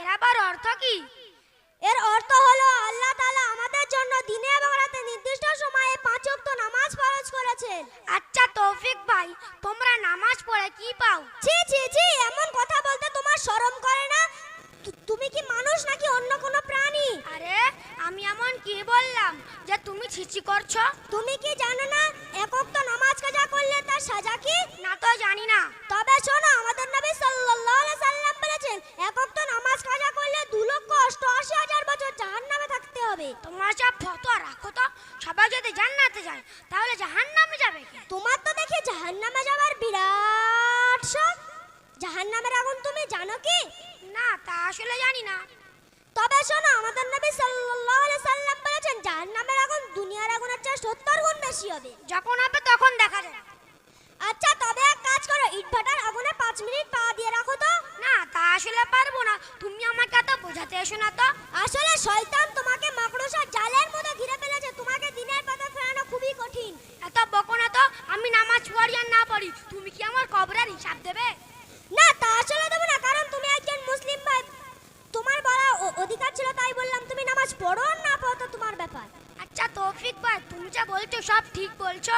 এর আবার অর্থ কি? এর অর্থ হলো আল্লাহ তাআলা আমাদের জন্য দিনে এবং রাতে নির্দিষ্ট সময়ে পাঁচ ওয়াক্ত নামাজ ফরজ করেছেন। আচ্ছা তৌফিক ভাই তোমরা নামাজ পড়ে কি পাও? ছি ছি ছি এমন কথা বলতে তোমার শরম করে না? তুমি কি মানুষ নাকি অন্য কোনো প্রাণী? আরে আমি এমন কি বললাম যে তুমি ছিচি করছ? তুমি কি জানো না? এক ওয়াক্ত নামাজ কাজা করলে তার সাজা কি না তো জানি না তবে শোনো আমাদের নবী সাল্লাল্লাহু আলাইহি সাল্লাম বলেছেন এক ওয়াক্ত নামাজ কাজা করলে দু লক্ষ অষ্টআশি হাজার বছর জাহান্নামে থাকতে হবে তোমরা সব ফটো রাখো তো সবাই যদি যায় তাহলে জাহান্নামে যাবে কে? তোমার তো দেখি জাহান্নামে যাওয়ার বিরাট শখ। জাহান্নামের আগুন তুমি জানো কি? না তা আসলে জানি না। তবে শোনো আমাদের নবী সাল্লাল্লাহু আলাইহি সাল্লাম বলেছেন জাহান্নামের আগুন দুনিয়ার আগুনের চেয়ে 70 গুণ বেশি হবে। যখন হবে তখন দেখা যাবে। আচ্ছা তবে এক কাজ করো ইটভাটার আগুনে 5 মিনিট পা দিয়ে রাখো তো। না তা আসলে পারব না। তুমি আমাকে এত বোঝাতে এসো না তো। আসলে শয়তান তোমাকে মাকড়সা জালের মধ্যে ঘিরে ফেলেছে তোমাকে দিনের পথে ফেরানো খুবই কঠিন এত বকো না তো আমি নামাজ পড়ি আর না পড়ি তুমি কি আমার কবরের হিসাব দেবে? না তা আসলে দেবো না কারণ তুমি একজন মুসলিম ভাই। তোমার বলার অ- অধিকার ছিল তাই বললাম তুমি নামাজ পড়ো না পড়ো তো তোমার ব্যাপার। আচ্ছা তৌফিক ভাই তুমি যা বলছো সব ঠিক বলছো।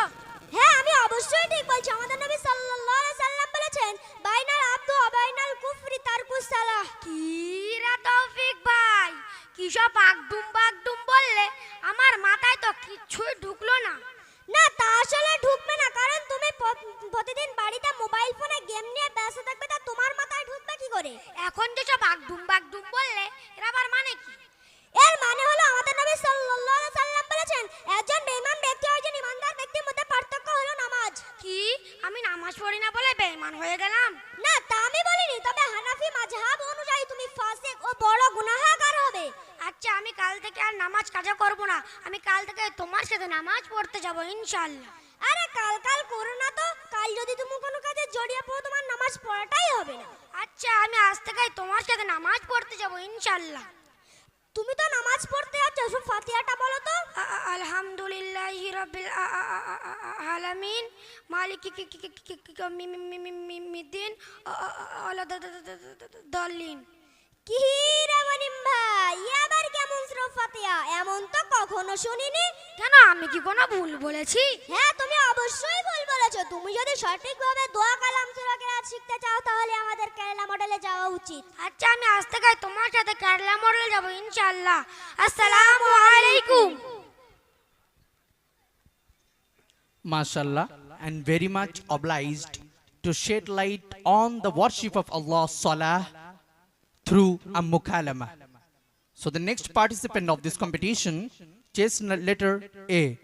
হ্যাঁ আমি অবশ্যই ঠিক বলছি। আমাদের নবী সাল্লাল্লাহু আলাইহি সাল্লাম বলেছেন বাইনাল আব্দু বাইনাল কুফরি তারকুস সালাহ। কি রা তৌফিক ভাই কি সব আগডুম বাগডুম বললে আমার মাথায় তো কিচ্ছুই ঢুকলো না। না তা আসলে ঢুকবে না কারণ তুমি প্রতিদিন বাড়িতে মোবাইল ফোনে গেম নিয়ে ব্যস্ত থাকবে তা তোমার মাথায় ঢুকবে কি করে? এখন যে সব আগডুম বাগডুম বললে এর আবার মানে কি? এর মানে হলো আমাদের নবী সাল্লাল্লাহু আলাইহি সাল্লাম বলেছেন একজন বেঈমান ব্যক্তি আর একজন ইমানদার ব্যক্তির মধ্যে পার্থক্য হলো নামাজ। কি? আমি নামাজ পড়ি না বলে বেঈমান হয়ে গেলাম? না তা আমি বলিনি তবে হানাফি মাযহাব অনুযায়ী তুমি ফাসিক ও বড় গুনাহগার হবে। আচ্ছা আমি কাল থেকে আর নামাজ কাজা করব না। আমি কাল থেকে তোমার সাথে নামাজ পড়তে যাব ইনশাআল্লাহ। আরে কাল কাল করো না তো। কাল যদি তুমি কোনো কাজে জড়িয়ে পড়ো তোমার নামাজ পড়াটাই হবে না। আচ্ছা আমি আজ থেকে তোমার সাথে নামাজ পড়তে যাব ইনশাআল্লাহ। তুমি তো নামাজ পড়তে যাচ্ছ শুধু ফাতিহাটা বলো তো। আলহামদুলিল্লাহি রাব্বিল আলামিন। মালিকি কি দলিন। কি রে ফাতিহা এমন তো কখনো শুনিনি? কেন? আমি কি কোনো ভুল বলেছি? হ্যাঁ তুমি অবশ্যই ভুল বলেছ। তুমি যদি সঠিকভাবে দোয়া কালাম সূরা কেরাত শিখতে চাও তাহলে আমাদের কেরালা মডেলে যাওয়া উচিত। আচ্ছা আমি আজ থেকে তোমার সাথে কেরালা মডেল যাব ইনশাআল্লাহ। আসসালামু আলাইকুম। mashallah and very much obliged to shed light on the worship of Allah Salah through a mukalama. So the next participant of this competition, chase letter A.